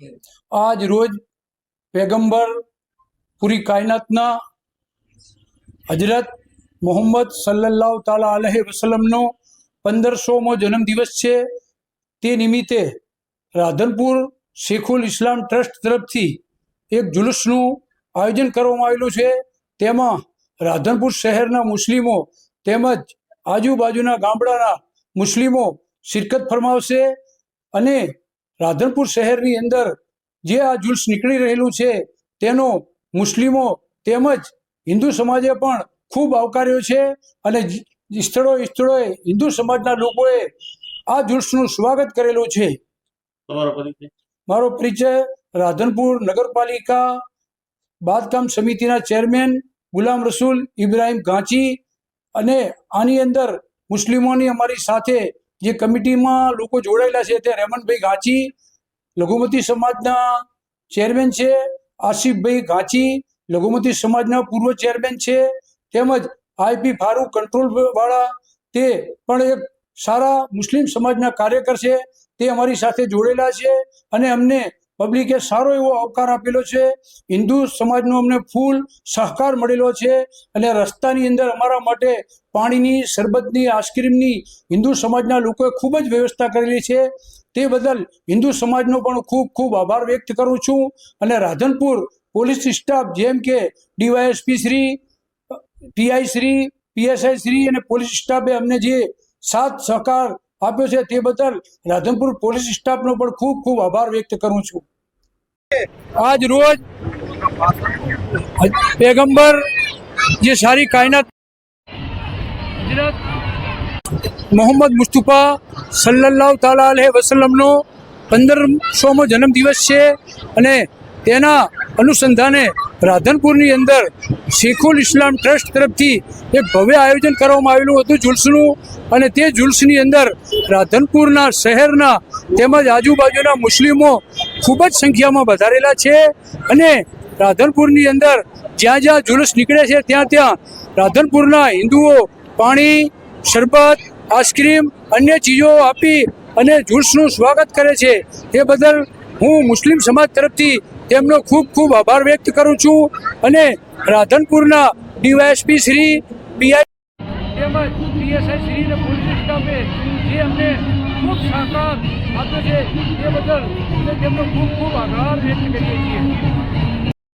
આજ રોજ પેગંબર પૂરી કાયનાતના હજરત મોહમ્મદ સલ્લાહ તાલા અલહી વસલમનો પંદરસોમો જન્મદિવસ છે. તે નિમિત્તે રાધનપુર શેખુલ ઇસ્લામ ટ્રસ્ટ તરફથી એક જુલુસનું આયોજન કરવામાં આવેલું છે. તેમાં રાધનપુર શહેરના મુસ્લિમો તેમજ આજુબાજુના ગામડાના મુસ્લિમો શિરકત ફરમાવશે અને રાધનપુર શહેરની અંદર જે આ જુલ્સ નીકળી રહેલું છે તેનો મુસ્લિમો તેમજ હિન્દુ સમાજે પણ ખૂબ આવકાર્યો છે અને સ્થળોએ સ્થળોએ હિન્દુ સમાજના લોકોએ આ જુલ્સનું સ્વાગત કરેલું છે. મારો પરિચય રાધનપુર નગરપાલિકા બાંધકામ સમિતિના ચેરમેન ગુલામ રસૂલ ઇબ્રાહિમ ઘાંચી અને આની અંદર મુસ્લિમોની અમારી સાથે જે કમિટીમાં લોકો જોડાયેલા છે તે રેમનભાઈ ઘાંચી લઘુમતી સમાજના ચેરમેન છે આસિફભાઈ ઘાંચી લઘુમતી સમાજના પૂર્વ ચેરમેન છે, તેમજ આઈપી ફારૂક કંટ્રોલ વાળા તે પણ એક સારા મુસ્લિમ સમાજના કાર્યકર છે, તે અમારી સાથે જોડેલા છે અને અમને પબ્લિકે સારો એવો આવકાર આપેલો છે. હિન્દુ સમાજનો અમને ફૂલ સહકાર મળેલો છે અને રસ્તાની અંદર અમારા માટે પાણીની, શરબતની, આઈસ્ક્રીમની હિન્દુ સમાજના લોકોએ ખૂબ જ વ્યવસ્થા કરેલી છે. તે બદલ હિન્દુ સમાજનો પણ ખૂબ ખૂબ આભાર વ્યક્ત કરું છું અને રાધનપુર પોલીસ સ્ટાફ જેમ કે DYSP Shri, PI Shri, PSI Shri અને પોલીસ સ્ટાફે અમને જે સાથ સહકાર આપ્યો છે તે બદલ રાધનપુર પોલીસ સ્ટાફનો પણ ખૂબ ખૂબ આભાર વ્યક્ત કરું છું. આજ રોજ પેગંબર જે સારી કાયનાત મોહમ્મદ મુસ્તુફા સલ્લાહ તાલા અલૈહિ વસલમનો પંદરસોમો જન્મદિવસ છે અને તેના અનુસંધાને રાધનપુરની અંદર શેખુલ ઇસ્લામ ટ્રસ્ટ તરફથી એક ભવ્ય આયોજન કરવામાં આવેલું હતું જુલ્સનું. અને તે જુલ્સની અંદર રાધનપુરના શહેરના તેમજ આજુબાજુના મુસ્લિમો ખૂબ જ સંખ્યામાં વધારેલા છે. અને રાધનપુરની અંદર જ્યાં જ્યાં જુલુસ નીકળે છે, ત્યાં ત્યાં રાધનપુરના હિન્દુઓ પાણી, શરબત, આઈસ્ક્રીમ, અન્ય ચીજો આપી અને જુલ્સનું સ્વાગત કરે છે. તે બદલ હું મુસ્લિમ સમાજ તરફથી તેમનો ખૂબ ખૂબ આભાર વ્યક્ત કરું છું અને રાધનપુરના ડીવાયએસપી શ્રી પીઆઈ તેમજ પીએસઆઈ શ્રી અને પોલીસ સ્ટાફે જે અમને ખૂબ સહકાર આપ્યો છે તે બદલ તેમનો ખૂબ ખૂબ આભાર વ્યક્ત કરીએ છીએ.